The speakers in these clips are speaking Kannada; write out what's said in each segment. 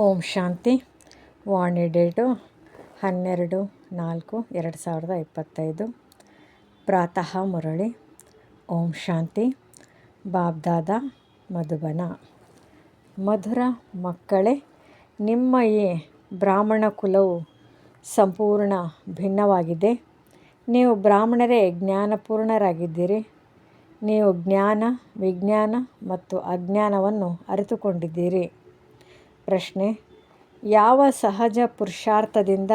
ಓಂ ಶಾಂತಿ. ವಾಣಿ ಡೇಟು ಹನ್ನೆರಡು ನಾಲ್ಕು ಎರಡು ಸಾವಿರದ ಇಪ್ಪತ್ತೈದು. ಪ್ರಾತಃ ಮುರಳಿ. ಓಂ ಶಾಂತಿ. ಬಾಬ್ದಾದ ಮಧುಬನ. ಮಧುರ ಮಕ್ಕಳೇ, ನಿಮ್ಮ ಈ ಬ್ರಾಹ್ಮಣ ಕುಲವು ಸಂಪೂರ್ಣ ಭಿನ್ನವಾಗಿದೆ. ನೀವು ಬ್ರಾಹ್ಮಣರೇ ಜ್ಞಾನಪೂರ್ಣರಾಗಿದ್ದೀರಿ. ನೀವು ಜ್ಞಾನ, ವಿಜ್ಞಾನ ಮತ್ತು ಅಜ್ಞಾನವನ್ನು ಅರಿತುಕೊಂಡಿದ್ದೀರಿ. ಪ್ರಶ್ನೆ. ಯಾವ ಸಹಜ ಪುರುಷಾರ್ಥದಿಂದ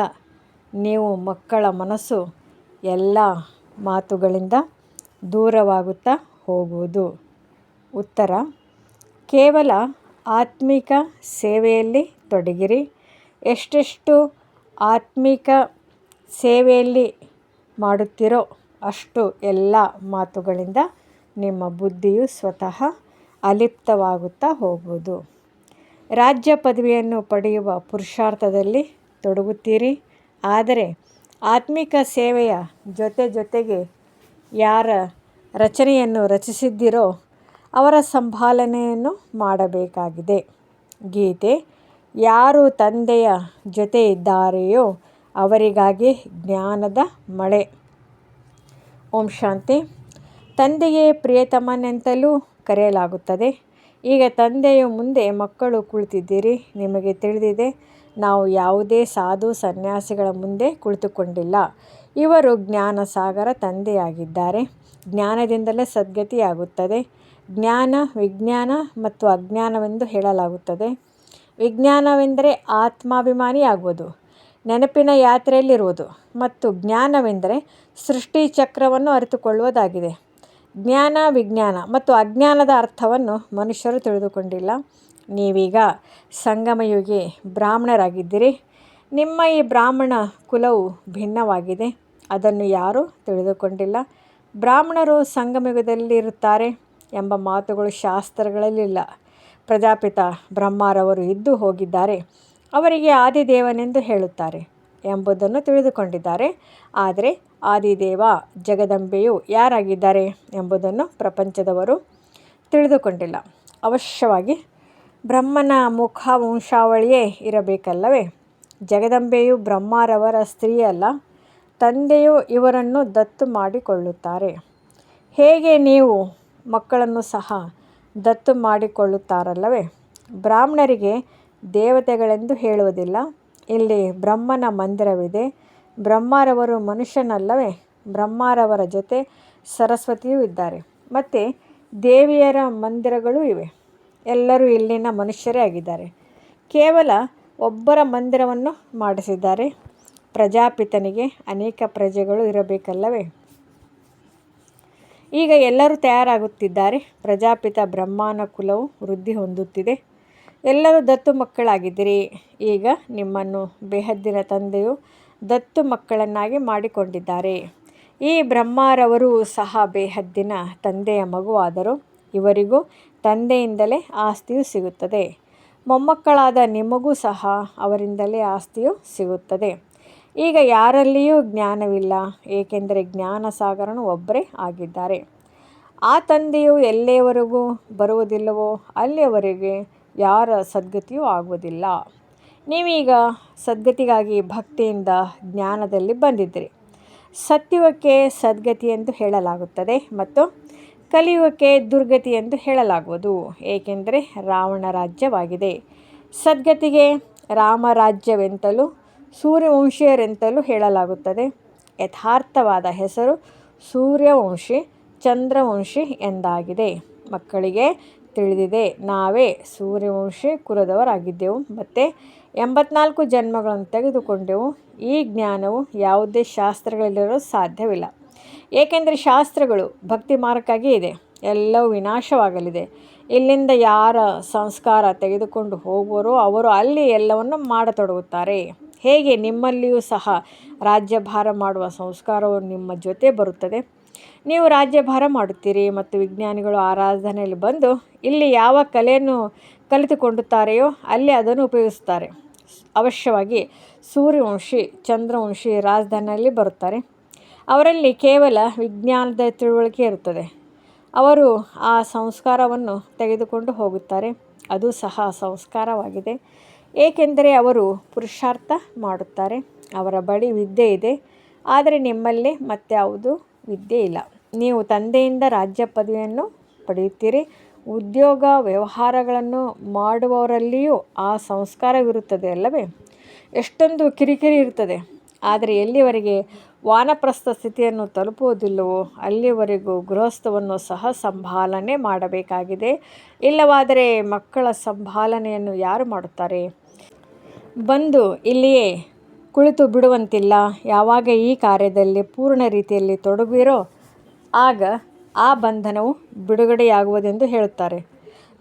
ನೀವು ಮಕ್ಕಳ ಮನಸ್ಸು ಎಲ್ಲ ಮಾತುಗಳಿಂದ ದೂರವಾಗುತ್ತಾ ಹೋಗುವುದು? ಉತ್ತರ, ಕೇವಲ ಆತ್ಮಿಕ ಸೇವೆಯಲ್ಲಿ ತೊಡಗಿರಿ. ಎಷ್ಟೆಷ್ಟು ಆತ್ಮಿಕ ಸೇವೆಯಲ್ಲಿ ಮಾಡುತ್ತೀರೋ ಅಷ್ಟು ಎಲ್ಲ ಮಾತುಗಳಿಂದ ನಿಮ್ಮ ಬುದ್ಧಿಯು ಸ್ವತಃ ಅಲಿಪ್ತವಾಗುತ್ತಾ ಹೋಗುವುದು. ರಾಜ್ಯ ಪದವಿಯನ್ನು ಪಡೆಯುವ ಪುರುಷಾರ್ಥದಲ್ಲಿ ತೊಡಗುತ್ತೀರಿ. ಆದರೆ ಆತ್ಮಿಕ ಸೇವೆಯ ಜೊತೆ ಜೊತೆಗೆ ಯಾರ ರಚನೆಯನ್ನು ರಚಿಸಿದ್ದೀರೋ ಅವರ ಸಂಭಾಲನೆಯನ್ನು ಮಾಡಬೇಕಾಗಿದೆ. ಗೀತೆ, ಯಾರು ತಂದೆಯ ಜೊತೆ ಇದ್ದಾರೆಯೋ ಅವರಿಗಾಗಿ ಜ್ಞಾನದ ಮಳೆ. ಓಂ ಶಾಂತಿ. ತಂದೆಯೇ ಪ್ರಿಯತಮನೆಂತಲೂ ಕರೆಯಲಾಗುತ್ತದೆ. ಈಗ ತಂದೆಯ ಮುಂದೆ ಮಕ್ಕಳು ಕುಳಿತಿದ್ದೀರಿ, ನಿಮಗೆ ತಿಳಿದಿದೆ, ನಾವು ಯಾವುದೇ ಸಾಧು ಸನ್ಯಾಸಿಗಳ ಮುಂದೆ ಕುಳಿತುಕೊಂಡಿಲ್ಲ. ಇವರು ಜ್ಞಾನ ಸಾಗರ ತಂದೆಯಾಗಿದ್ದಾರೆ. ಜ್ಞಾನದಿಂದಲೇ ಸದ್ಗತಿಯಾಗುತ್ತದೆ. ಜ್ಞಾನ, ವಿಜ್ಞಾನ ಮತ್ತು ಅಜ್ಞಾನವೆಂದು ಹೇಳಲಾಗುತ್ತದೆ. ವಿಜ್ಞಾನವೆಂದರೆ ಆತ್ಮಾಭಿಮಾನಿಯಾಗುವುದು, ನೆನಪಿನ ಯಾತ್ರೆಯಲ್ಲಿರುವುದು ಮತ್ತು ಜ್ಞಾನವೆಂದರೆ ಸೃಷ್ಟಿ ಚಕ್ರವನ್ನು ಅರಿತುಕೊಳ್ಳುವುದಾಗಿದೆ. ಜ್ಞಾನ, ವಿಜ್ಞಾನ ಮತ್ತು ಅಜ್ಞಾನದ ಅರ್ಥವನ್ನು ಮನುಷ್ಯರು ತಿಳಿದುಕೊಂಡಿಲ್ಲ. ನೀವೀಗ ಸಂಗಮಯುಗಿ ಬ್ರಾಹ್ಮಣರಾಗಿದ್ದೀರಿ. ನಿಮ್ಮ ಈ ಬ್ರಾಹ್ಮಣ ಕುಲವು ಭಿನ್ನವಾಗಿದೆ. ಅದನ್ನು ಯಾರೂ ತಿಳಿದುಕೊಂಡಿಲ್ಲ. ಬ್ರಾಹ್ಮಣರು ಸಂಗಮಯುಗದಲ್ಲಿರುತ್ತಾರೆ ಎಂಬ ಮಾತುಗಳು ಶಾಸ್ತ್ರಗಳಲ್ಲಿಲ್ಲ. ಪ್ರಜಾಪಿತ ಬ್ರಹ್ಮರವರು ಇದ್ದು ಹೋಗಿದ್ದಾರೆ. ಅವರಿಗೆ ಆದಿದೇವನೆಂದು ಹೇಳುತ್ತಾರೆ ಎಂಬುದನ್ನು ತಿಳಿದುಕೊಂಡಿದ್ದಾರೆ. ಆದರೆ ಆದಿದೇವ ಜಗದಂಬೆಯು ಯಾರಾಗಿದ್ದಾರೆ ಎಂಬುದನ್ನು ಪ್ರಪಂಚದವರು ತಿಳಿದುಕೊಂಡಿಲ್ಲ. ಅವಶ್ಯವಾಗಿ ಬ್ರಹ್ಮನ ಮುಖ ವಂಶಾವಳಿಯೇ ಇರಬೇಕಲ್ಲವೇ? ಜಗದಂಬೆಯು ಬ್ರಹ್ಮರವರ ಸ್ತ್ರೀಯಲ್ಲ, ತಂದೆಯು ಇವರನ್ನು ದತ್ತು ಮಾಡಿಕೊಳ್ಳುತ್ತಾರೆ. ಹೇಗೆ ನೀವು ಮಕ್ಕಳನ್ನು ಸಹ ದತ್ತು ಮಾಡಿಕೊಳ್ಳುತ್ತಾರಲ್ಲವೇ? ಬ್ರಾಹ್ಮಣರಿಗೆ ದೇವತೆಗಳೆಂದು ಹೇಳುವುದಿಲ್ಲ. ಇಲ್ಲಿ ಬ್ರಹ್ಮನ ಮಂದಿರವಿದೆ ಬ್ರಹ್ಮರವರು ಮನುಷ್ಯನಲ್ಲವೇ? ಬ್ರಹ್ಮರವರ ಜೊತೆ ಸರಸ್ವತಿಯೂ ಇದ್ದಾರೆ. ಮತ್ತು ದೇವಿಯರ ಮಂದಿರಗಳೂ ಇವೆ. ಎಲ್ಲರೂ ಇಲ್ಲಿನ ಮನುಷ್ಯರೇ ಆಗಿದ್ದಾರೆ. ಕೇವಲ ಒಬ್ಬರ ಮಂದಿರವನ್ನು ಮಾಡಿಸಿದ್ದಾರೆ. ಪ್ರಜಾಪಿತನಿಗೆ ಅನೇಕ ಪ್ರಜೆಗಳು ಇರಬೇಕಲ್ಲವೇ? ಈಗ ಎಲ್ಲರೂ ತಯಾರಾಗುತ್ತಿದ್ದಾರೆ. ಪ್ರಜಾಪಿತ ಬ್ರಹ್ಮನ ಕುಲವು ವೃದ್ಧಿ ಹೊಂದುತ್ತಿದೆ. ಎಲ್ಲರೂ ದತ್ತು ಮಕ್ಕಳಾಗಿದ್ದೀರಿ. ಈಗ ನಿಮ್ಮನ್ನು ಬೇಹದ್ದಿನ ತಂದೆಯು ದತ್ತು ಮಕ್ಕಳನ್ನಾಗಿ ಮಾಡಿಕೊಂಡಿದ್ದಾರೆ. ಈ ಬ್ರಹ್ಮರವರು ಸಹ ಬೇಹದ್ದಿನ ತಂದೆಯ ಮಗುವಾದರು. ಇವರಿಗೂ ತಂದೆಯಿಂದಲೇ ಆಸ್ತಿಯು ಸಿಗುತ್ತದೆ. ಮೊಮ್ಮಕ್ಕಳಾದ ನಿಮಗೂ ಸಹ ಅವರಿಂದಲೇ ಆಸ್ತಿಯು ಸಿಗುತ್ತದೆ. ಈಗ ಯಾರಲ್ಲಿಯೂ ಜ್ಞಾನವಿಲ್ಲ, ಏಕೆಂದರೆ ಜ್ಞಾನ ಸಾಗರನು ಒಬ್ಬರೇ ಆಗಿದ್ದಾರೆ. ಆ ತಂದೆಯು ಎಲ್ಲಿಯವರೆಗೂ ಬರುವುದಿಲ್ಲವೋ ಅಲ್ಲಿಯವರೆಗೆ ಯಾರ ಸದ್ಗತಿಯೂ ಆಗುವುದಿಲ್ಲ. ನೀವೀಗ ಸದ್ಗತಿಗಾಗಿ ಭಕ್ತಿಯಿಂದ ಜ್ಞಾನದಲ್ಲಿ ಬಂದಿದ್ದೀರಿ. ಸತ್ಯವಕ್ಕೆ ಸದ್ಗತಿ ಎಂದು ಹೇಳಲಾಗುತ್ತದೆ ಮತ್ತು ಕಲಿಯುವಕ್ಕೆ ದುರ್ಗತಿ ಎಂದು ಹೇಳಲಾಗುವುದು, ಏಕೆಂದರೆ ರಾವಣ ರಾಜ್ಯವಾಗಿದೆ. ಸದ್ಗತಿಗೆ ರಾಮರಾಜ್ಯವೆಂತಲೂ ಸೂರ್ಯವಂಶೀಯರೆಂತಲೂ ಹೇಳಲಾಗುತ್ತದೆ. ಯಥಾರ್ಥವಾದ ಹೆಸರು ಸೂರ್ಯವಂಶಿ, ಚಂದ್ರವಂಶಿ ಎಂದಾಗಿದೆ. ಮಕ್ಕಳಿಗೆ ತಿಳಿದಿದೆ, ನಾವೇ ಸೂರ್ಯವಂಶಿ ಕುಲದವರಾಗಿದ್ದೆವು, ಮತ್ತು ಎಂಬತ್ನಾಲ್ಕು ಜನ್ಮಗಳನ್ನು ತೆಗೆದುಕೊಂಡೆವು. ಈ ಜ್ಞಾನವು ಯಾವುದೇ ಶಾಸ್ತ್ರಗಳಲ್ಲಿರೋ ಸಾಧ್ಯವಿಲ್ಲ. ಏಕೆಂದರೆ ಶಾಸ್ತ್ರಗಳು ಭಕ್ತಿ ಮಾರ್ಗಕ್ಕಾಗಿ ಇದೆ. ಎಲ್ಲವೂ ವಿನಾಶವಾಗಲಿದೆ. ಇಲ್ಲಿಂದ ಯಾರ ಸಂಸ್ಕಾರ ತೆಗೆದುಕೊಂಡು ಹೋಗುವರೋ ಅವರು ಅಲ್ಲಿ ಎಲ್ಲವನ್ನು ಮಾಡತೊಡಗುತ್ತಾರೆ. ಹೇಗೆ? ನಿಮ್ಮಲ್ಲಿಯೂ ಸಹ ರಾಜ್ಯಭಾರ ಮಾಡುವ ಸಂಸ್ಕಾರವು ನಿಮ್ಮ ಜೊತೆ ಬರುತ್ತದೆ. ನೀವು ರಾಜ್ಯಭಾರ ಮಾಡುತ್ತೀರಿ ಮತ್ತು ವಿಜ್ಞಾನಿಗಳು ಆರಾಧನೆಯಲ್ಲಿ ಬಂದು ಇಲ್ಲಿ ಯಾವ ಕಲೆಯನ್ನು ಕಲಿತುಕೊಂಡುತ್ತಾರೆಯೋ ಅಲ್ಲಿ ಅದನ್ನು ಉಪಯೋಗಿಸುತ್ತಾರೆ. ಅವಶ್ಯವಾಗಿ ಸೂರ್ಯವಂಶಿ, ಚಂದ್ರವಂಶಿ, ರಾಜಧಾನಿಯಲ್ಲಿ ಬರುತ್ತಾರೆ. ಅವರಲ್ಲಿ ಕೇವಲ ವಿಜ್ಞಾನದ ತಿಳುವಳಿಕೆ ಇರುತ್ತದೆ. ಅವರು ಆ ಸಂಸ್ಕಾರವನ್ನು ತೆಗೆದುಕೊಂಡು ಹೋಗುತ್ತಾರೆ. ಅದು ಸಹ ಸಂಸ್ಕಾರವಾಗಿದೆ. ಏಕೆಂದರೆ ಅವರು ಪುರುಷಾರ್ಥ ಮಾಡುತ್ತಾರೆ. ಅವರ ಬಳಿ ವಿದ್ಯೆ ಇದೆ. ಆದರೆ ನಿಮ್ಮಲ್ಲಿ ಮತ್ಯಾವುದು ವಿದ್ಯೆ ಇಲ್ಲ. ನೀವು ತಂದೆಯಿಂದ ರಾಜ್ಯ ಪದವಿಯನ್ನು ಪಡೆಯುತ್ತೀರಿ. ಉದ್ಯೋಗ ವ್ಯವಹಾರಗಳನ್ನು ಮಾಡುವವರಲ್ಲಿಯೂ ಆ ಸಂಸ್ಕಾರವಿರುತ್ತದೆ ಅಲ್ಲವೇ? ಎಷ್ಟೊಂದು ಕಿರಿಕಿರಿ ಇರುತ್ತದೆ ಆದರೆ ಎಲ್ಲಿವರೆಗೆ ವಾನಪ್ರಸ್ಥ ಸ್ಥಿತಿಯನ್ನು ತಲುಪುವುದಿಲ್ಲವೋ, ಅಲ್ಲಿವರೆಗೂ ಗೃಹಸ್ಥವನ್ನು ಸಹ ಸಂಭಾಲನೆ ಮಾಡಬೇಕಾಗಿದೆ. ಇಲ್ಲವಾದರೆ ಮಕ್ಕಳ ಸಂಭಾಲನೆಯನ್ನು ಯಾರು ಮಾಡುತ್ತಾರೆ? ಬಂದು ಇಲ್ಲಿಯೇ ಕುಳಿತು ಬಿಡುವಂತಿಲ್ಲ. ಯಾವಾಗ ಈ ಕಾರ್ಯದಲ್ಲಿ ಪೂರ್ಣ ರೀತಿಯಲ್ಲಿ ತೊಡಗಿರೋ ಆಗ ಆ ಬಂಧನವು ಬಿಡುಗಡೆಯಾಗುವುದೆಂದು ಹೇಳುತ್ತಾರೆ.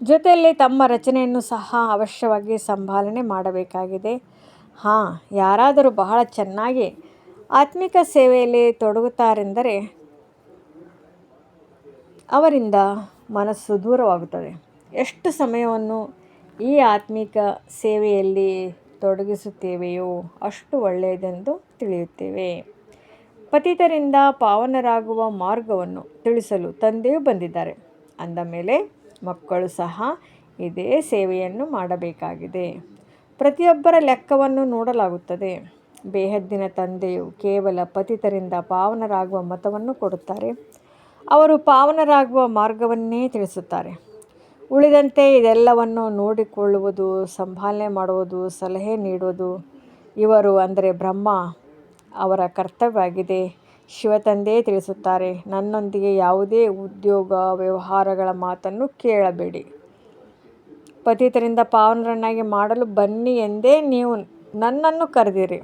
ಜೊತೆಯಲ್ಲಿ ತಮ್ಮ ರಚನೆಯನ್ನು ಸಹ ಅವಶ್ಯವಾಗಿ ಸಂಭಾಲನೆ ಮಾಡಬೇಕಾಗಿದೆ. ಹಾಂ, ಯಾರಾದರೂ ಬಹಳ ಚೆನ್ನಾಗಿ ಆತ್ಮಿಕ ಸೇವೆಯಲ್ಲಿ ತೊಡಗುತ್ತಾರೆಂದರೆ ಅವರಿಂದ ಮನಸ್ಸು ದೂರವಾಗುತ್ತದೆ. ಎಷ್ಟು ಸಮಯವನ್ನು ಈ ಆತ್ಮಿಕ ಸೇವೆಯಲ್ಲಿ ತೊಡಗಿಸುತ್ತೇವೆಯೋ ಅಷ್ಟು ಒಳ್ಳೆಯದೆಂದು ತಿಳಿಯುತ್ತೇವೆ. ಪತಿತರಿಂದ ಪಾವನರಾಗುವ ಮಾರ್ಗವನ್ನು ತಿಳಿಸಲು ತಂದೆಯು ಬಂದಿದ್ದಾರೆ. ಅಂದ ಮೇಲೆ ಮಕ್ಕಳು ಸಹ ಇದೇ ಸೇವೆಯನ್ನು ಮಾಡಬೇಕಾಗಿದೆ. ಪ್ರತಿಯೊಬ್ಬರ ಲೆಕ್ಕವನ್ನು ನೋಡಲಾಗುತ್ತದೆ. ಬೇಹದ್ದಿನ ತಂದೆಯು ಕೇವಲ ಪತಿತರಿಂದ ಪಾವನರಾಗುವ ಮತವನ್ನು ಕೊಡುತ್ತಾರೆ. ಅವರು ಪಾವನರಾಗುವ ಮಾರ್ಗವನ್ನೇ ತಿಳಿಸುತ್ತಾರೆ. ಉಳಿದಂತೆ ಇದೆಲ್ಲವನ್ನು ನೋಡಿಕೊಳ್ಳುವುದು ಸಂಭಾಲನೆ ಮಾಡುವುದು, ಸಲಹೆ ನೀಡುವುದು ಇವರು ಅಂದರೆ ಬ್ರಹ್ಮ. ಅವರ ಕರ್ತವ್ಯವಾಗಿದೆ. ಶಿವತಂದೆ ತಿಳಿಸುತ್ತಾರೆ, ನನ್ನೊಂದಿಗೆ ಯಾವುದೇ ಉದ್ಯೋಗ ವ್ಯವಹಾರಗಳ ಮಾತನ್ನು ಕೇಳಬೇಡಿ. ಪತಿತರಿಂದ ಪಾವನರನ್ನಾಗಿ ಮಾಡಲು ಬನ್ನಿ ಎಂದೇ ನೀವು ನನ್ನನ್ನು ಕರೆದಿರಿ.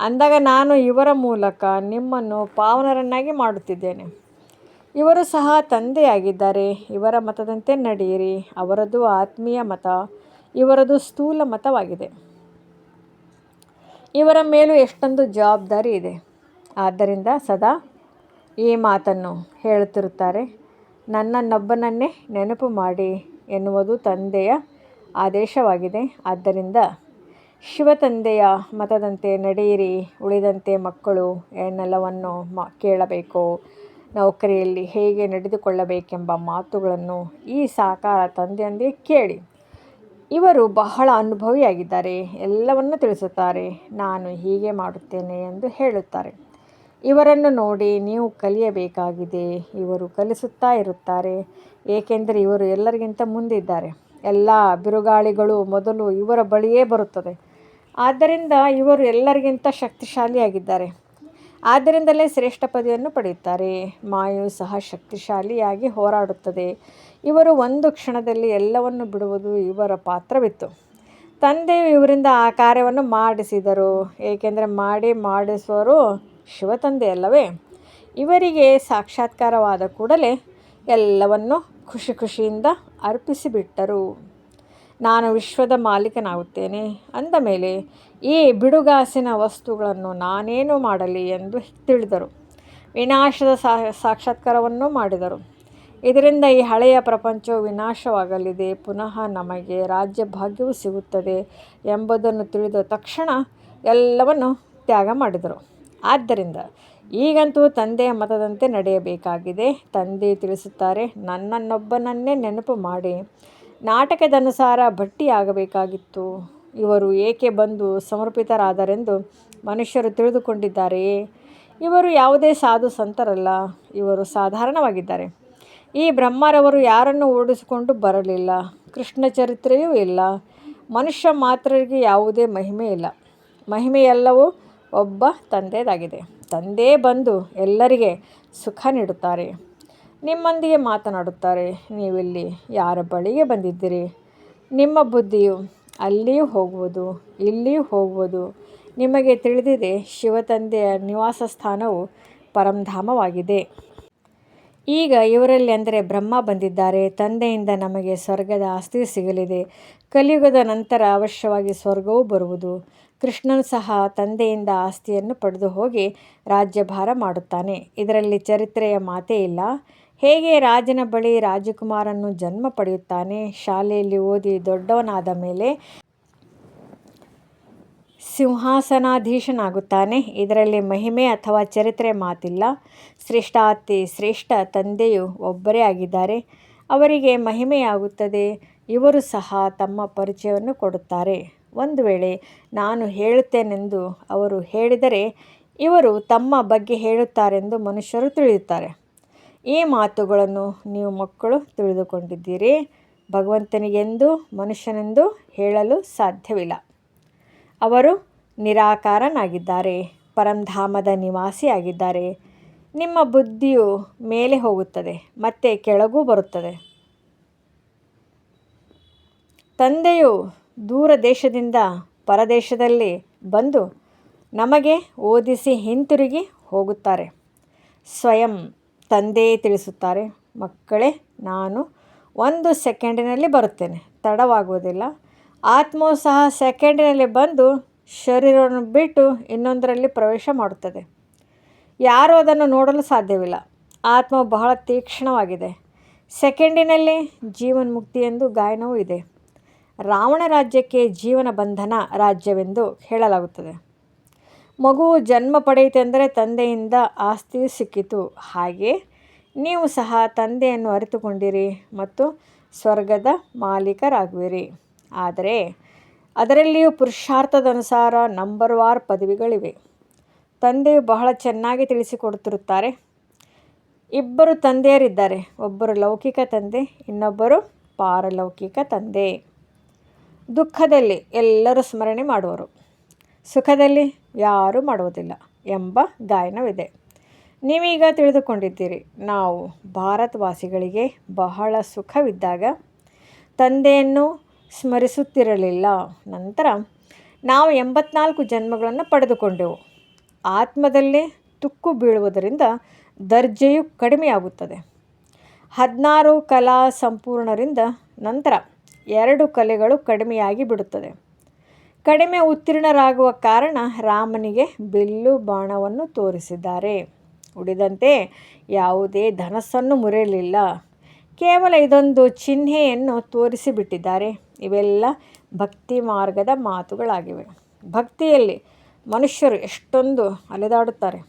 ಅಂದಾಗ ನಾನು ಇವರ ಮೂಲಕ ನಿಮ್ಮನ್ನು ಪಾವನರನ್ನಾಗಿ ಮಾಡುತ್ತಿದ್ದೇನೆ. ಇವರು ಸಹ ತಂದೆಯಾಗಿದ್ದಾರೆ. ಇವರ ಮತದಂತೆ ನಡೆಯಿರಿ. ಅವರದು ಆತ್ಮೀಯ ಮತ, ಇವರದು ಸ್ಥೂಲ ಮತವಾಗಿದೆ. ಇವರ ಮೇಲೂ ಎಷ್ಟೊಂದು ಜವಾಬ್ದಾರಿ ಇದೆ. ಆದ್ದರಿಂದ ಸದಾ ಈ ಮಾತನ್ನು ಹೇಳುತ್ತಿರುತ್ತಾರೆ. ನನ್ನನ್ನೊಬ್ಬನನ್ನೇ ನೆನಪು ಮಾಡಿ ಎನ್ನುವುದು ತಂದೆಯ ಆದೇಶವಾಗಿದೆ. ಆದ್ದರಿಂದ ಶಿವತಂದೆಯ ಮತದಂತೆ ನಡೆಯಿರಿ, ಉಳಿದಂತೆ ಮಕ್ಕಳು ಏನೆಲ್ಲವನ್ನು ಮ, ಕೇಳಬೇಕು. ನೌಕರಿಯಲ್ಲಿ ಹೇಗೆ ನಡೆದುಕೊಳ್ಳಬೇಕೆಂಬ ಮಾತುಗಳನ್ನು ಈ ಸಾಕಾರ ತಂದೆಯೊಂದಿಗೆ ಕೇಳಿ. ಇವರು ಬಹಳ ಅನುಭವಿಯಾಗಿದ್ದಾರೆ, ಎಲ್ಲವನ್ನು ತಿಳಿಸುತ್ತಾರೆ. ನಾನು ಹೀಗೆ ಮಾಡುತ್ತೇನೆ ಎಂದು ಹೇಳುತ್ತಾರೆ. ಇವರನ್ನು ನೋಡಿ ನೀವು ಕಲಿಯಬೇಕಾಗಿದೆ, ಇವರು ಕಲಿಸುತ್ತಾ ಇರುತ್ತಾರೆ. ಏಕೆಂದರೆ ಇವರು ಎಲ್ಲರಿಗಿಂತ ಮುಂದಿದ್ದಾರೆ. ಎಲ್ಲ ಬಿರುಗಾಳಿಗಳು ಮೊದಲು ಇವರ ಬಳಿಯೇ ಬರುತ್ತದೆ. ಆದ್ದರಿಂದ ಇವರು ಎಲ್ಲರಿಗಿಂತ ಶಕ್ತಿಶಾಲಿಯಾಗಿದ್ದಾರೆ. ಆದ್ದರಿಂದಲೇ ಶ್ರೇಷ್ಠ ಪದವಿಯನ್ನು ಪಡೆಯುತ್ತಾರೆ. ಮಾಯು ಸಹ ಶಕ್ತಿಶಾಲಿಯಾಗಿ ಹೋರಾಡುತ್ತದೆ. ಇವರು ಒಂದು ಕ್ಷಣದಲ್ಲಿ ಎಲ್ಲವನ್ನು ಬಿಡುವುದು ಇವರ ಪಾತ್ರವಿತ್ತು. ತಂದೆಯು ಇವರಿಂದ ಆ ಕಾರ್ಯವನ್ನು ಮಾಡಿಸಿದರು. ಏಕೆಂದರೆ ಮಾಡಿ ಮಾಡಿಸುವರು ಶಿವತಂದೆ ಅಲ್ಲವೇ? ಇವರಿಗೆ ಸಾಕ್ಷಾತ್ಕಾರವಾದ ಕೂಡಲೇ ಎಲ್ಲವನ್ನು ಖುಷಿ ಖುಷಿಯಿಂದ ಅರ್ಪಿಸಿಬಿಟ್ಟರು. ನಾನು ವಿಶ್ವದ ಮಾಲೀಕನಾಗುತ್ತೇನೆ ಅಂದ ಮೇಲೆ, ಈ ಬಿಡುಗಾಸಿನ ವಸ್ತುಗಳನ್ನು ನಾನೇನು ಮಾಡಲಿ ಎಂದು ತಿಳಿದರು. ವಿನಾಶದ ಸಾಕ್ಷಾತ್ಕಾರವನ್ನು ಮಾಡಿದರು. ಇದರಿಂದ ಈ ಹಳೆಯ ಪ್ರಪಂಚವು ವಿನಾಶವಾಗಲಿದೆ, ಪುನಃ ನಮಗೆ ರಾಜ್ಯ ಭಾಗ್ಯವು ಸಿಗುತ್ತದೆ ಎಂಬುದನ್ನು ತಿಳಿದ ತಕ್ಷಣ ಎಲ್ಲವನ್ನು ತ್ಯಾಗ ಮಾಡಿದರು. ಆದ್ದರಿಂದ ಈಗಂತೂ ತಂದೆಯ ಮತದಂತೆ ನಡೆಯಬೇಕಾಗಿದೆ. ತಂದೆ ತಿಳಿಸುತ್ತಾರೆ, ನನ್ನನ್ನೊಬ್ಬನನ್ನೇ ನೆನಪು ಮಾಡಿ. ನಾಟಕದನುಸಾರ ಭಟ್ಟಿಯಾಗಬೇಕಾಗಿತ್ತು. ಇವರು ಏಕೆ ಬಂದು ಸಮರ್ಪಿತರಾದರೆಂದು ಮನುಷ್ಯರು ತಿಳಿದುಕೊಂಡಿದ್ದಾರೆಯೇ? ಇವರು ಯಾವುದೇ ಸಾಧು ಸಂತರಲ್ಲ, ಇವರು ಸಾಧಾರಣವಾಗಿದ್ದಾರೆ. ಈ ಬ್ರಹ್ಮರವರು ಯಾರನ್ನು ಓಡಿಸಿಕೊಂಡು ಬರಲಿಲ್ಲ, ಕೃಷ್ಣ ಚರಿತ್ರೆಯೂ ಇಲ್ಲ, ಮನುಷ್ಯ ಮಾತ್ರರಿಗೆ ಯಾವುದೇ ಮಹಿಮೆ ಇಲ್ಲ. ಮಹಿಮೆಯೆಲ್ಲವೂ ಒಬ್ಬ ತಂದೆದಾಗಿದೆ. ತಂದೆ ಬಂದು ಎಲ್ಲರಿಗೆ ಸುಖ ನೀಡುತ್ತಾರೆ. ನಿಮ್ಮೊಂದಿಗೆ ಮಾತನಾಡುತ್ತಾರೆ. ನೀವಿಲ್ಲಿ ಯಾರ ಬಳಿಗೆ ಬಂದಿದ್ದೀರಿ? ನಿಮ್ಮ ಬುದ್ಧಿಯು ಅಲ್ಲಿಯೂ ಹೋಗುವುದು, ಇಲ್ಲಿಯೂ ಹೋಗುವುದು. ನಿಮಗೆ ತಿಳಿದಿದೆ, ಶಿವತಂದೆಯ ನಿವಾಸ ಸ್ಥಾನವು ಪರಂಧಾಮವಾಗಿದೆ. ಈಗ ಇವರಲ್ಲಿ ಅಂದರೆ ಬ್ರಹ್ಮ ಬಂದಿದ್ದಾರೆ. ತಂದೆಯಿಂದ ನಮಗೆ ಸ್ವರ್ಗದ ಆಸ್ತಿ ಸಿಗಲಿದೆ. ಕಲಿಯುಗದ ನಂತರ ಅವಶ್ಯವಾಗಿ ಸ್ವರ್ಗವೂ ಬರುವುದು. ಕೃಷ್ಣನು ಸಹ ತಂದೆಯಿಂದ ಆಸ್ತಿಯನ್ನು ಪಡೆದು ಹೋಗಿ ರಾಜ್ಯಭಾರ ಮಾಡುತ್ತಾನೆ. ಇದರಲ್ಲಿ ಚರಿತ್ರೆಯ ಮಾತೇ ಇಲ್ಲ. ಹೇಗೆ ರಾಜನ ಬಳಿ ರಾಜಕುಮಾರನ್ನು ಜನ್ಮ ಪಡೆಯುತ್ತಾನೆ? ಶಾಲೆಯಲ್ಲಿ ಓದಿ ದೊಡ್ಡವನಾದ ಮೇಲೆ ಸಿಂಹಾಸನಾಧೀಶನಾಗುತ್ತಾನೆ. ಇದರಲ್ಲಿ ಮಹಿಮೆ ಅಥವಾ ಚರಿತ್ರೆ ಮಾತಿಲ್ಲ. ಶ್ರೇಷ್ಠಾತಿ ಶ್ರೇಷ್ಠ ತಂದೆಯು ಒಬ್ಬರೇ ಆಗಿದ್ದಾರೆ. ಅವರಿಗೆ ಮಹಿಮೆಯಾಗುತ್ತದೆ. ಇವರು ಸಹ ತಮ್ಮ ಪರಿಚಯವನ್ನು ಕೊಡುತ್ತಾರೆ. ಒಂದು ವೇಳೆ ನಾನು ಹೇಳುತ್ತೇನೆಂದು ಅವರು ಹೇಳಿದರೆ, ಇವರು ತಮ್ಮ ಬಗ್ಗೆ ಹೇಳುತ್ತಾರೆಂದು ಮನುಷ್ಯರು ತಿಳಿಯುತ್ತಾರೆ. ಈ ಮಾತುಗಳನ್ನು ನೀವು ಮಕ್ಕಳು ತಿಳಿದುಕೊಂಡಿದ್ದೀರಿ. ಭಗವಂತನಿಗೆಂದು, ಮನುಷ್ಯನೆಂದು ಹೇಳಲು ಸಾಧ್ಯವಿಲ್ಲ. ಅವರು ನಿರಾಕಾರನಾಗಿದ್ದಾರೆ, ಪರಂಧಾಮದ ನಿವಾಸಿಯಾಗಿದ್ದಾರೆ. ನಿಮ್ಮ ಬುದ್ಧಿಯು ಮೇಲೆ ಹೋಗುತ್ತದೆ, ಮತ್ತೆ ಕೆಳಗೂ ಬರುತ್ತದೆ. ತಂದೆಯು ದೂರ ದೇಶದಿಂದ ಪರದೇಶದಲ್ಲಿ ಬಂದು ನಮಗೆ ಓದಿಸಿ ಹಿಂತಿರುಗಿ ಹೋಗುತ್ತಾರೆ. ಸ್ವಯಂ ತಂದೆಯೇ ತಿಳಿಸುತ್ತಾರೆ, ಮಕ್ಕಳೇ, ನಾನು ಒಂದು ಸೆಕೆಂಡಿನಲ್ಲಿ ಬರುತ್ತೇನೆ, ತಡವಾಗುವುದಿಲ್ಲ. ಆತ್ಮವು ಸಹ ಸೆಕೆಂಡಿನಲ್ಲಿ ಬಂದು ಶರೀರವನ್ನು ಬಿಟ್ಟು ಇನ್ನೊಂದರಲ್ಲಿ ಪ್ರವೇಶ ಮಾಡುತ್ತದೆ. ಯಾರೂ ಅದನ್ನು ನೋಡಲು ಸಾಧ್ಯವಿಲ್ಲ. ಆತ್ಮವು ಬಹಳ ತೀಕ್ಷ್ಣವಾಗಿದೆ. ಸೆಕೆಂಡಿನಲ್ಲಿ ಜೀವನ್ಮುಕ್ತಿ ಎಂದು ಗಾಯನವೂ ಇದೆ. ರಾವಣ ರಾಜ್ಯಕ್ಕೆ ಜೀವನ ಬಂಧನ ರಾಜ್ಯವೆಂದು ಹೇಳಲಾಗುತ್ತದೆ. ಮಗುವು ಜನ್ಮ ಪಡೆಯಿತೆಂದರೆ ತಂದೆಯಿಂದ ಆಸ್ತಿ ಸಿಕ್ಕಿತು. ಹಾಗೆ ನೀವು ಸಹ ತಂದೆಯನ್ನು ಅರಿತುಕೊಂಡಿರಿ ಮತ್ತು ಸ್ವರ್ಗದ ಮಾಲೀಕರಾಗುವಿರಿ. ಆದರೆ ಅದರಲ್ಲಿಯೂ ಪುರುಷಾರ್ಥದನುಸಾರ ನಂಬರ್ ವಾರ್ ಪದವಿಗಳಿವೆ. ತಂದೆಯು ಬಹಳ ಚೆನ್ನಾಗಿ ತಿಳಿಸಿಕೊಡುತ್ತಿರುತ್ತಾರೆ. ಇಬ್ಬರು ತಂದೆಯರಿದ್ದಾರೆ. ಒಬ್ಬರು ಲೌಕಿಕ ತಂದೆ, ಇನ್ನೊಬ್ಬರು ಪಾರಲೌಕಿಕ ತಂದೆ. ದುಃಖದಲ್ಲಿ ಎಲ್ಲರೂ ಸ್ಮರಣೆ ಮಾಡುವರು. ಸುಖದಲ್ಲಿ ಯಾರೂ ಮಾಡುವುದಿಲ್ಲ ಎಂಬ ಗಾಯನವಿದೆ. ನೀವೀಗ ತಿಳಿದುಕೊಂಡಿದ್ದೀರಿ, ನಾವು ಭಾರತವಾಸಿಗಳಿಗೆ ಬಹಳ ಸುಖವಿದ್ದಾಗ ತಂದೆಯನ್ನು ಸ್ಮರಿಸುತ್ತಿರಲಿಲ್ಲ. ನಂತರ ನಾವು ಎಂಬತ್ನಾಲ್ಕು ಜನ್ಮಗಳನ್ನು ಪಡೆದುಕೊಂಡೆವು. ಆತ್ಮದಲ್ಲೇ ತುಕ್ಕು ಬೀಳುವುದರಿಂದ ದರ್ಜೆಯು ಕಡಿಮೆಯಾಗುತ್ತದೆ. ಹದಿನಾರು ಕಲಾ ಸಂಪೂರ್ಣರಿಂದ ನಂತರ ಎರಡು ಕಲೆಗಳು ಕಡಿಮೆಯಾಗಿ ಬಿಡುತ್ತದೆ. ಕಡಿಮೆ ಉತ್ತೀರ್ಣರಾಗುವ ಕಾರಣ ರಾಮನಿಗೆ ಬಿಲ್ಲು ಬಾಣವನ್ನು ತೋರಿಸಿದ್ದಾರೆ. ಉಳಿದಂತೆ ಯಾವುದೇ ಧನಸ್ಸನ್ನು ಮುರಿಯಲಿಲ್ಲ. ಕೇವಲ ಇದೊಂದು ಚಿಹ್ನೆಯನ್ನು ತೋರಿಸಿಬಿಟ್ಟಿದ್ದಾರೆ. ಇವೆಲ್ಲ ಭಕ್ತಿ ಮಾರ್ಗದ ಮಾತುಗಳಾಗಿವೆ. ಭಕ್ತಿಯಲ್ಲಿ ಮನುಷ್ಯರು ಎಷ್ಟೊಂದು ಅಲೆದಾಡುತ್ತಾರೆ.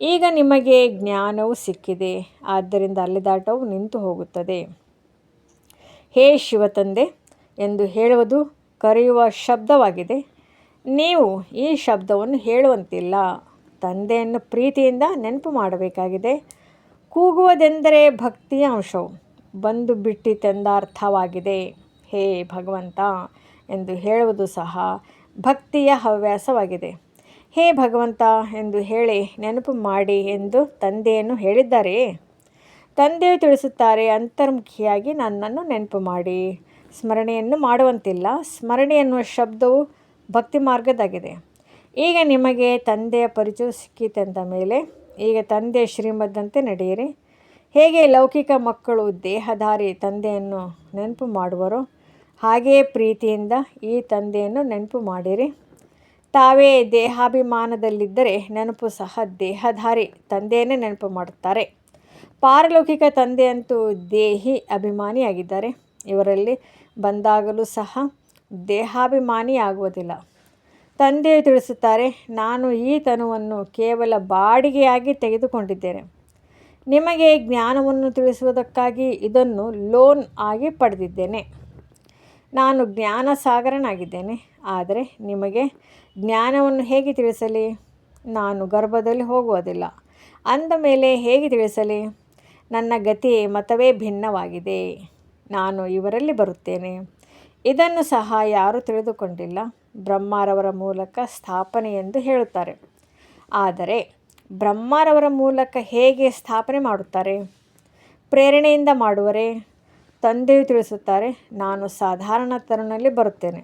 ಈಗ ನಿಮಗೆ ಜ್ಞಾನವು ಸಿಕ್ಕಿದೆ. ಆದ್ದರಿಂದ ಅಲೆದಾಟವು ನಿಂತು ಹೋಗುತ್ತದೆ. ಹೇ ಶಿವತಂದೆ, ಎಂದು ಹೇಳುವುದು ಕರೆಯುವ ಶಬ್ದವಾಗಿದೆ. ನೀವು ಈ ಶಬ್ದವನ್ನು ಹೇಳುವಂತಿಲ್ಲ. ತಂದೆಯನ್ನು ಪ್ರೀತಿಯಿಂದ ನೆನಪು ಮಾಡಬೇಕಾಗಿದೆ. ಕೂಗುವುದೆಂದರೆ ಭಕ್ತಿಯ ಅಂಶವು. ಬಂದು ಬಿಟ್ಟಿತೆಂದರ್ಥವಾಗಿದೆ ಹೇ ಭಗವಂತ ಎಂದು ಹೇಳುವುದು ಸಹ ಭಕ್ತಿಯ ಹವ್ಯಾಸವಾಗಿದೆ. ಹೇ ಭಗವಂತ ಎಂದು ಹೇಳಿ ನೆನಪು ಮಾಡಿ ಎಂದು ತಂದೆಯನ್ನು ಹೇಳಿದ್ದಾರೆ ತಂದೆಯು ತಿಳಿಸುತ್ತಾರೆ, ಅಂತರ್ಮುಖಿಯಾಗಿ ನನ್ನನ್ನು ನೆನಪು ಮಾಡಿ. ಸ್ಮರಣೆಯನ್ನು ಮಾಡುವಂತಿಲ್ಲ. ಸ್ಮರಣೆ ಎನ್ನುವ ಶಬ್ದವು ಭಕ್ತಿ ಮಾರ್ಗದಾಗಿದೆ. ಈಗ ನಿಮಗೆ ತಂದೆಯ ಪರಿಚಯ ಸಿಕ್ಕಿತೆಂದ ಮೇಲೆ, ಈಗ ತಂದೆಯ ಶ್ರೀಮದ್ದಂತೆ ನಡೆಯಿರಿ. ಹೇಗೆ ಲೌಕಿಕ ಮಕ್ಕಳು ದೇಹಧಾರಿ ತಂದೆಯನ್ನು ನೆನಪು ಮಾಡುವರೋ, ಹಾಗೆಯೇ ಪ್ರೀತಿಯಿಂದ ಈ ತಂದೆಯನ್ನು ನೆನಪು ಮಾಡಿರಿ. ತಾವೇ ದೇಹಾಭಿಮಾನದಲ್ಲಿದ್ದರೆ ನೆನಪು ಸಹ ದೇಹಧಾರಿ ತಂದೆಯನ್ನೇ ನೆನಪು ಮಾಡುತ್ತಾರೆ. ಪಾರಲೌಕಿಕ ತಂದೆಯಂತೂ ದೇಹಿ ಅಭಿಮಾನಿಯಾಗಿದ್ದಾರೆ. ಇವರಲ್ಲಿ ಬಂದಾಗಲೂ ಸಹ ದೇಹಾಭಿಮಾನಿ ಆಗುವುದಿಲ್ಲ ತಂದೆಯು ತಿಳಿಸುತ್ತಾರೆ, ನಾನು ಈ ತನುವನ್ನು ಕೇವಲ ಬಾಡಿಗೆಯಾಗಿ ತೆಗೆದುಕೊಂಡಿದ್ದೇನೆ. ನಿಮಗೆ ಜ್ಞಾನವನ್ನು ತಿಳಿಸುವುದಕ್ಕಾಗಿ ಇದನ್ನು ಲೋನ್ ಆಗಿ ಪಡೆದಿದ್ದೇನೆ. ನಾನು ಜ್ಞಾನ ಸಾಗರನಾಗಿದ್ದೇನೆ ಆದರೆ ನಿಮಗೆ ಜ್ಞಾನವನ್ನು ಹೇಗೆ ತಿಳಿಸಲಿ? ನಾನು ಗರ್ಭದಲ್ಲಿ ಹೋಗುವುದಿಲ್ಲ. ಅಂದ ಮೇಲೆ ಹೇಗೆ ತಿಳಿಸಲಿ? ನನ್ನ ಗತಿ ಮತವೇ ಭಿನ್ನವಾಗಿದೆ. ನಾನು ಇವರಲ್ಲಿ ಬರುತ್ತೇನೆ. ಇದನ್ನು ಸಹ ಯಾರೂ ತಿಳಿದುಕೊಂಡಿಲ್ಲ. ಬ್ರಹ್ಮರವರ ಮೂಲಕ ಸ್ಥಾಪನೆ ಎಂದು ಹೇಳುತ್ತಾರೆ. ಆದರೆ ಬ್ರಹ್ಮರವರ ಮೂಲಕ ಹೇಗೆ ಸ್ಥಾಪನೆ ಮಾಡುತ್ತಾರೆ? ಪ್ರೇರಣೆಯಿಂದ ಮಾಡುವರೆ? ತಂದೆಯು ತಿಳಿಸುತ್ತಾರೆ, ನಾನು ಸಾಧಾರಣ ತರುಣಲ್ಲಿ ಬರುತ್ತೇನೆ.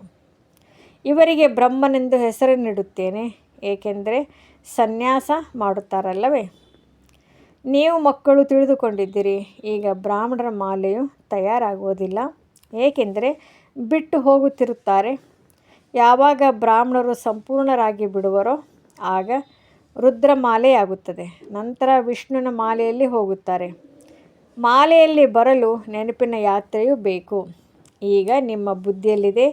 ಇವರಿಗೆ ಬ್ರಹ್ಮನೆಂದು ಹೆಸರು ನೀಡುತ್ತೇನೆ, ಏಕೆಂದರೆ ಸನ್ಯಾಸ ಮಾಡುತ್ತಾರಲ್ಲವೇ? ನೀವು ಮಕ್ಕಳು ತಿಳಿದುಕೊಂಡಿದ್ದೀರಿ. ಈಗ ಬ್ರಾಹ್ಮಣರ ಮಾಲೆಯು ತಯಾರಾಗುವುದಿಲ್ಲ. ಏಕೆಂದರೆ ಬಿಟ್ಟು ಹೋಗುತ್ತಿರುತ್ತಾರೆ. ಯಾವಾಗ ಬ್ರಾಹ್ಮಣರು ಸಂಪೂರ್ಣರಾಗಿ ಬಿಡುವರೋ ಆಗ ರುದ್ರ ಮಾಲೆಯಾಗುತ್ತದೆ. ನಂತರ ವಿಷ್ಣುವಿನ ಮಾಲೆಯಲ್ಲಿ ಹೋಗುತ್ತಾರೆ. ಮಾಲೆಯಲ್ಲಿ ಬರಲು ನೆನಪಿನ ಯಾತ್ರೆಯು ಬೇಕು. ಈಗ ನಿಮ್ಮ ಬುದ್ಧಿಯಲ್ಲಿದೆ.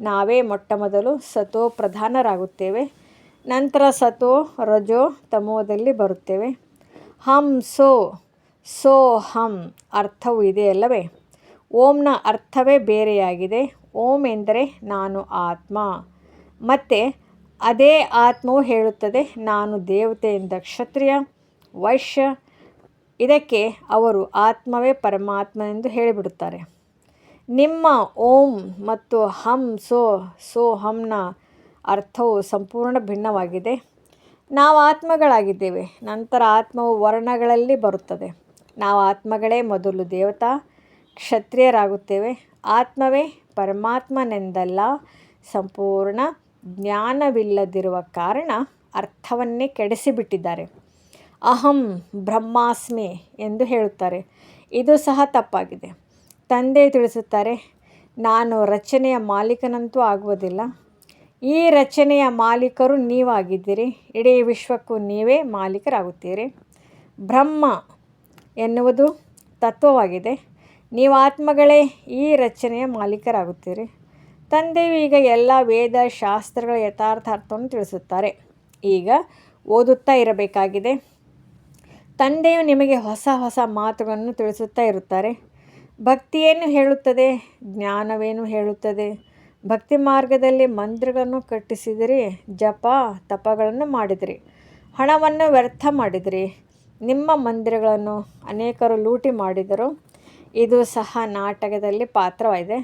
ನಾವೇ ಮೊಟ್ಟ ಮೊದಲು ಸತೋ ಪ್ರಧಾನರಾಗುತ್ತೇವೆ ನಂತರ ಸತೋ, ರಜೋ ತಮೋದಲ್ಲಿ ಬರುತ್ತೇವೆ. ಹಂ ಸೋ ಸೋ ಹಂ ಅರ್ಥವು ಇದೆಯಲ್ಲವೇ ಓಂನ ಅರ್ಥವೇ ಬೇರೆಯಾಗಿದೆ. ಓಂ ಎಂದರೆ ನಾನು ಆತ್ಮ. ಮತ್ತು ಅದೇ ಆತ್ಮವು ಹೇಳುತ್ತದೆ, ನಾನು ದೇವತೆಯಿಂದ ಕ್ಷತ್ರಿಯ, ವೈಶ್ಯ. ಇದಕ್ಕೆ ಅವರು ಆತ್ಮವೇ ಪರಮಾತ್ಮ ಎಂದು ಹೇಳಿಬಿಡುತ್ತಾರೆ. ನಿಮ್ಮ ಓಂ ಮತ್ತು ಹಂ ಸೋ ಸೋ ಹಂನ ಅರ್ಥವು ಸಂಪೂರ್ಣ ಭಿನ್ನವಾಗಿದೆ. ನಾವು ಆತ್ಮಗಳಾಗಿದ್ದೇವೆ, ನಂತರ ಆತ್ಮವು ವರ್ಣಗಳಲ್ಲಿ ಬರುತ್ತದೆ. ನಾವು ಆತ್ಮಗಳೇ ಮೊದಲು ದೇವತಾ, ಕ್ಷತ್ರಿಯರಾಗುತ್ತೇವೆ. ಆತ್ಮವೇ ಪರಮಾತ್ಮನೆಂದಲ್ಲ, ಸಂಪೂರ್ಣ ಜ್ಞಾನವಿಲ್ಲದಿರುವ ಕಾರಣ ಅರ್ಥವನ್ನೇ ಕೆಡಿಸಿಬಿಟ್ಟಿದ್ದಾರೆ. ಅಹಂ ಬ್ರಹ್ಮಾಸ್ಮಿ ಎಂದು ಹೇಳುತ್ತಾರೆ. ಇದು ಸಹ ತಪ್ಪಾಗಿದೆ. ತಂದೆ ತಿಳಿಸುತ್ತಾರೆ, ನಾನು ರಚನೆಯ ಮಾಲೀಕನಂತೂ ಆಗುವುದಿಲ್ಲ. ಈ ರಚನೆಯ ಮಾಲೀಕರು ನೀವಾಗಿದ್ದೀರಿ. ಇಡೀ ವಿಶ್ವಕ್ಕೂ ನೀವೇ ಮಾಲೀಕರಾಗುತ್ತೀರಿ. ಬ್ರಹ್ಮ ಎನ್ನುವುದು ತತ್ವವಾಗಿದೆ. ನೀವು ಆತ್ಮಗಳೇ ಈ ರಚನೆಯ ಮಾಲೀಕರಾಗುತ್ತೀರಿ. ತಂದೆಯು ಈಗ ಎಲ್ಲ ವೇದ ಶಾಸ್ತ್ರಗಳ ಯಥಾರ್ಥ ಅರ್ಥವನ್ನು ತಿಳಿಸುತ್ತಾರೆ. ಈಗ ಓದುತ್ತಾ ಇರಬೇಕಾಗಿದೆ. ತಂದೆಯು ನಿಮಗೆ ಹೊಸ ಹೊಸ ಮಾತುಗಳನ್ನು ತಿಳಿಸುತ್ತಾ ಇರುತ್ತಾರೆ. ಭಕ್ತಿಯೇನು ಹೇಳುತ್ತದೆ, ಜ್ಞಾನವೇನು ಹೇಳುತ್ತದೆ ಭಕ್ತಿ ಮಾರ್ಗದಲ್ಲಿ ಮಂದಿರಗಳನ್ನು ಕಟ್ಟಿಸಿದಿರಿ, ಜಪ ತಪಗಳನ್ನು ಮಾಡಿದಿರಿ, ಹಣವನ್ನು ವ್ಯರ್ಥ ಮಾಡಿದಿರಿ. ನಿಮ್ಮ ಮಂದಿರಗಳನ್ನು ಅನೇಕರು ಲೂಟಿ ಮಾಡಿದರು. ಇದು ಸಹ ನಾಟಕದಲ್ಲಿ ಪಾತ್ರವಾಗಿದೆ.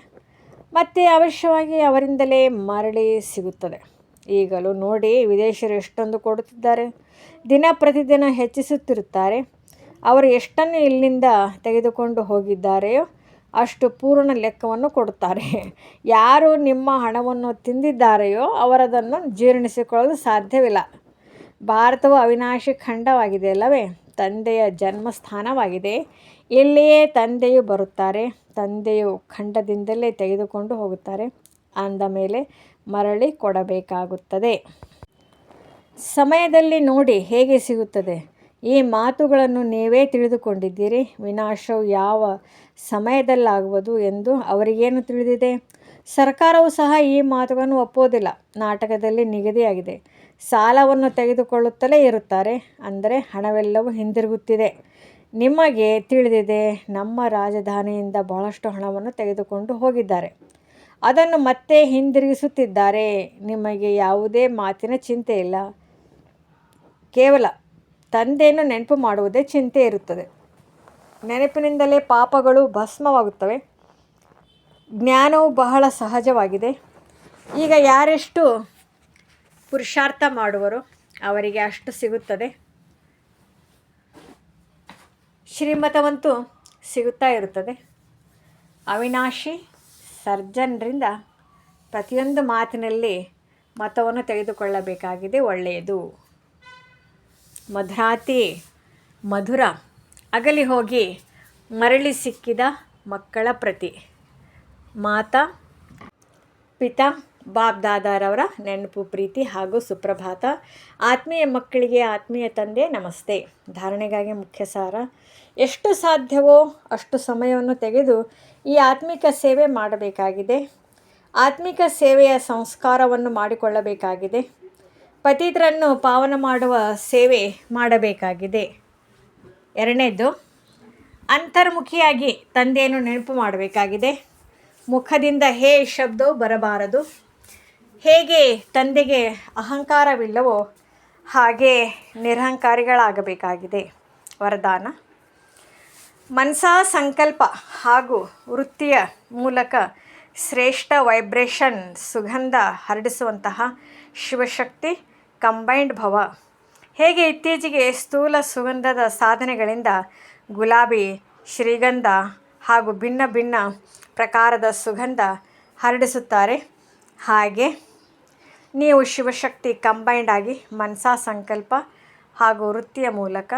ಮತ್ತು ಅವಶ್ಯವಾಗಿ ಅವರಿಂದಲೇ ಮರಳಿ ಸಿಗುತ್ತದೆ. ಈಗಲೂ ನೋಡಿ, ವಿದೇಶಿಯರು ಎಷ್ಟೊಂದು ಕೊಡುತ್ತಿದ್ದಾರೆ. ದಿನ ಪ್ರತಿದಿನ ಹೆಚ್ಚಿಸುತ್ತಿರುತ್ತಾರೆ. ಅವರು ಎಷ್ಟನ್ನು ಇಲ್ಲಿಂದ ತೆಗೆದುಕೊಂಡು ಹೋಗಿದ್ದಾರೆಯೋ ಅಷ್ಟು ಪೂರ್ಣ ಲೆಕ್ಕವನ್ನು ಕೊಡುತ್ತಾರೆ. ಯಾರು ನಿಮ್ಮ ಹಣವನ್ನು ತಿಂದಿದ್ದಾರೆಯೋ ಅವರದನ್ನು ಜೀರ್ಣಿಸಿಕೊಳ್ಳಲು ಸಾಧ್ಯವಿಲ್ಲ. ಭಾರತವು ಅವಿನಾಶಿ ಖಂಡವಾಗಿದೆ ಅಲ್ಲವೇ? ತಂದೆಯ ಜನ್ಮಸ್ಥಾನವಾಗಿದೆ. ಇಲ್ಲಿಯೇ ತಂದೆಯು ಬರುತ್ತಾರೆ. ತಂದೆಯು ಖಂಡದಿಂದಲೇ ತೆಗೆದುಕೊಂಡು ಹೋಗುತ್ತಾರೆ. ಅಂದ ಮೇಲೆ ಮರಳಿ ಕೊಡಬೇಕಾಗುತ್ತದೆ. ಸಮಯದಲ್ಲಿ ನೋಡಿ ಹೇಗೆ ಸಿಗುತ್ತದೆ. ಈ ಮಾತುಗಳನ್ನು ನೀವೇ ತಿಳಿದುಕೊಂಡಿದ್ದೀರಿ. ವಿನಾಶವು ಯಾವ ಸಮಯದಲ್ಲಾಗುವುದು ಎಂದು ಅವರಿಗೇನು ತಿಳಿದಿದೆ? ಸರ್ಕಾರವು ಸಹ ಈ ಮಾತುಗಳನ್ನು ಒಪ್ಪುವುದಿಲ್ಲ. ನಾಟಕದಲ್ಲಿ ನಿಗದಿಯಾಗಿದೆ. ಸಾಲವನ್ನು ತೆಗೆದುಕೊಳ್ಳುತ್ತಲೇ ಇರುತ್ತಾರೆ. ಅಂದರೆ ಹಣವೆಲ್ಲವೂ ಹಿಂದಿರುಗುತ್ತಿದೆ. ನಿಮಗೆ ತಿಳಿದಿದೆ, ನಮ್ಮ ರಾಜಧಾನಿಯಿಂದ ಬಹಳಷ್ಟು ಹಣವನ್ನು ತೆಗೆದುಕೊಂಡು ಹೋಗಿದ್ದಾರೆ. ಅದನ್ನು ಮತ್ತೆ ಹಿಂದಿರುಗಿಸುತ್ತಿದ್ದಾರೆ. ನಿಮಗೆ ಯಾವುದೇ ಮಾತಿನ ಚಿಂತೆ ಇಲ್ಲ ಕೇವಲ ತಂದೆಯನ್ನು ನೆನಪು ಮಾಡುವುದೇ ಚಿಂತೆ ಇರುತ್ತದೆ ನೆನಪಿನಿಂದಲೇ ಪಾಪಗಳು ಭಸ್ಮವಾಗುತ್ತವೆ. ಜ್ಞಾನವು ಬಹಳ ಸಹಜವಾಗಿದೆ. ಈಗ ಯಾರೆಷ್ಟು ಪುರುಷಾರ್ಥ ಮಾಡುವರು ಅವರಿಗೆ ಅಷ್ಟು ಸಿಗುತ್ತದೆ. ಶ್ರೀಮತವಂತೂ ಸಿಗುತ್ತಾ ಇರುತ್ತದೆ. ಅವಿನಾಶಿ ಸರ್ಜನ್ರಿಂದ ಪ್ರತಿಯೊಂದು ಮಾತಿನಲ್ಲಿ ಮತವನ್ನು ತೆಗೆದುಕೊಳ್ಳಬೇಕಾಗಿದೆ. ಒಳ್ಳೆಯದು. ಮಧುರಾತಿ ಮಧುರ. ಅಗಲಿ ಹೋಗಿ ಮರಳಿ ಸಿಕ್ಕಿದ ಮಕ್ಕಳ ಪ್ರತಿ. ಮಾತಾ, ಪಿತಾ ಬಾಬ್ ದಾದಾರವರ ನೆನಪು, ಪ್ರೀತಿ ಹಾಗೂ ಸುಪ್ರಭಾತ. ಆತ್ಮೀಯ ಮಕ್ಕಳಿಗೆ ಆತ್ಮೀಯ ತಂದೆ, ನಮಸ್ತೆ. ಧಾರಣೆಗಾಗಿ ಮುಖ್ಯ ಸಾರ ಎಷ್ಟು ಸಾಧ್ಯವೋ ಅಷ್ಟು ಸಮಯವನ್ನು ತೆಗೆದು ಈ ಆತ್ಮಿಕ ಸೇವೆ ಮಾಡಬೇಕಾಗಿದೆ. ಆತ್ಮಿಕ ಸೇವೆಯ ಸಂಸ್ಕಾರವನ್ನು ಮಾಡಿಕೊಳ್ಳಬೇಕಾಗಿದೆ. ಪತಿತರನ್ನು ಪಾವನ ಮಾಡುವ ಸೇವೆ ಮಾಡಬೇಕಾಗಿದೆ. ಎರಡನೇದು, ಅಂತರ್ಮುಖಿಯಾಗಿ ತಂದೆಯನ್ನು ನೆನಪು ಮಾಡಬೇಕಾಗಿದೆ. ಮುಖದಿಂದ ಹೇ ಶಬ್ದವು ಬರಬಾರದು. ಹೇಗೆ ತಂದೆಗೆ ಅಹಂಕಾರವಿಲ್ಲವೋ ಹಾಗೆ ನಿರಹಂಕಾರಿಗಳಾಗಬೇಕಾಗಿದೆ. ವರದಾನ. ಮನಸಾ ಸಂಕಲ್ಪ ಹಾಗೂ ವೃತ್ತಿಯ ಮೂಲಕ ಶ್ರೇಷ್ಠ ವೈಬ್ರೇಷನ್ ಸುಗಂಧ ಹರಡಿಸುವಂತಹ ಶಿವಶಕ್ತಿ ಕಂಬೈಂಡ್ ಭವ. ಹೇಗೆ ಇತ್ತೀಚೆಗೆ ಸ್ಥೂಲ ಸುಗಂಧದ ಸಾಧನೆಗಳಿಂದ ಗುಲಾಬಿ, ಶ್ರೀಗಂಧ ಹಾಗೂ ಭಿನ್ನ ಭಿನ್ನ ಪ್ರಕಾರದ ಸುಗಂಧ ಹರಡಿಸುತ್ತಾರೆ. ಹಾಗೆ ನೀವು ಶಿವಶಕ್ತಿ ಕಂಬೈಂಡ್ ಆಗಿ ಮನಸಾ ಸಂಕಲ್ಪ ಹಾಗೂ ವೃತ್ತಿಯ ಮೂಲಕ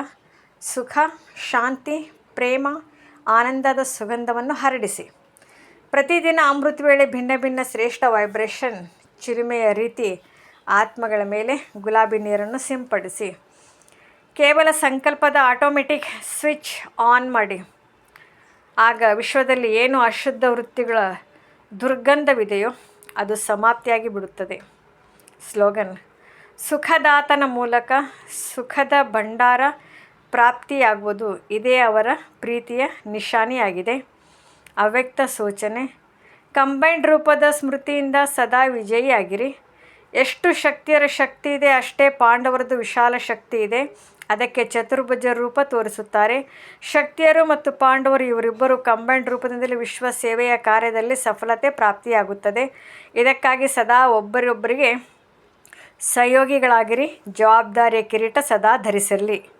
ಸುಖ, ಶಾಂತಿ, ಪ್ರೇಮ, ಆನಂದದ ಸುಗಂಧವನ್ನು ಹರಡಿಸಿ. ಪ್ರತಿದಿನ ಅಮೃತ ವೇಳೆ ಭಿನ್ನ ಭಿನ್ನ ಶ್ರೇಷ್ಠ ವೈಬ್ರೇಷನ್ ಚಿರುಮೆಯ ರೀತಿ ಆತ್ಮಗಳ ಮೇಲೆ ಗುಲಾಬಿ ನೀರನ್ನು ಸಿಂಪಡಿಸಿ. ಕೇವಲ ಸಂಕಲ್ಪದ ಆಟೋಮೆಟಿಕ್ ಸ್ವಿಚ್ ಆನ್ ಮಾಡಿ. ಆಗ ವಿಶ್ವದಲ್ಲಿ ಏನು ಅಶುದ್ಧ ವೃತ್ತಿಗಳ ದುರ್ಗಂಧವಿದೆಯೋ ಅದು ಸಮಾಪ್ತಿಯಾಗಿ ಬಿಡುತ್ತದೆ. ಸ್ಲೋಗನ್, ಸುಖದಾತನ ಮೂಲಕ ಸುಖದ ಭಂಡಾರ ಪ್ರಾಪ್ತಿಯಾಗುವುದು ಇದೇ ಅವರ ಪ್ರೀತಿಯ ನಿಶಾನಿಯಾಗಿದೆ. ಅವ್ಯಕ್ತ ಸೂಚನೆ, ಕಂಬೈನ್ಡ್ ರೂಪದ ಸ್ಮೃತಿಯಿಂದ ಸದಾ ವಿಜಯಿಯಾಗಿರಿ. ಎಷ್ಟು ಶಕ್ತಿಯರ ಶಕ್ತಿ ಇದೆ ಅಷ್ಟೇ ಪಾಂಡವರದ್ದು ವಿಶಾಲ ಶಕ್ತಿ ಇದೆ. ಅದಕ್ಕೆ ಚತುರ್ಭುಜ ರೂಪ ತೋರಿಸುತ್ತಾರೆ. ಶಕ್ತಿಯರು ಮತ್ತು ಪಾಂಡವರು ಇವರಿಬ್ಬರು ಕಂಬೈಂಡ್ ರೂಪದಿಂದಲೇ ವಿಶ್ವ ಸೇವೆಯ ಕಾರ್ಯದಲ್ಲಿ ಸಫಲತೆ ಪ್ರಾಪ್ತಿಯಾಗುತ್ತದೆ. ಇದಕ್ಕಾಗಿ ಸದಾ ಒಬ್ಬರಿಗೊಬ್ಬರಿಗೆ ಸಹಯೋಗಿಗಳಾಗಿರಿ. ಜವಾಬ್ದಾರಿಯ ಕಿರೀಟ ಸದಾ ಧರಿಸಿರಲಿ.